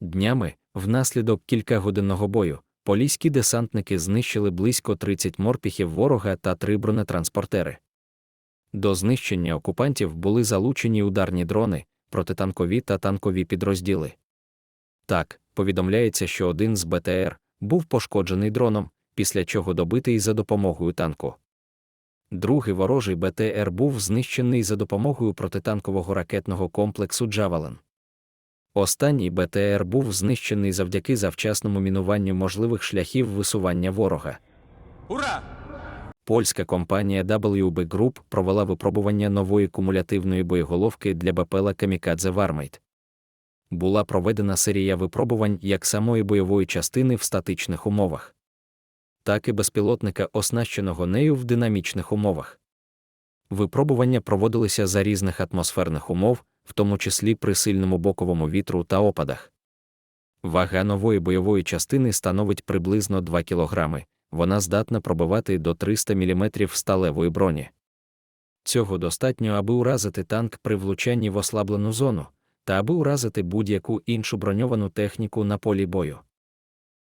Днями, внаслідок кількагодинного бою, поліські десантники знищили близько 30 морпіхів ворога та три бронетранспортери. До знищення окупантів були залучені ударні дрони, протитанкові та танкові підрозділи. Так, повідомляється, що один з БТР був пошкоджений дроном, після чого добитий за допомогою танку. Другий ворожий БТР був знищений за допомогою протитанкового ракетного комплексу Джавелен. Останній БТР був знищений завдяки завчасному мінуванню можливих шляхів висування ворога. Ура! Польська компанія WB Group провела випробування нової кумулятивної боєголовки для БПЛА Камікадзе Вармейт. Була проведена серія випробувань як самої бойової частини в статичних умовах, так і безпілотника, оснащеного нею в динамічних умовах. Випробування проводилися за різних атмосферних умов, в тому числі при сильному боковому вітру та опадах. Вага нової бойової частини становить приблизно 2 кг, вона здатна пробивати до 300 мм сталевої броні. Цього достатньо, аби уразити танк при влучанні в ослаблену зону, та аби уразити будь-яку іншу броньовану техніку на полі бою.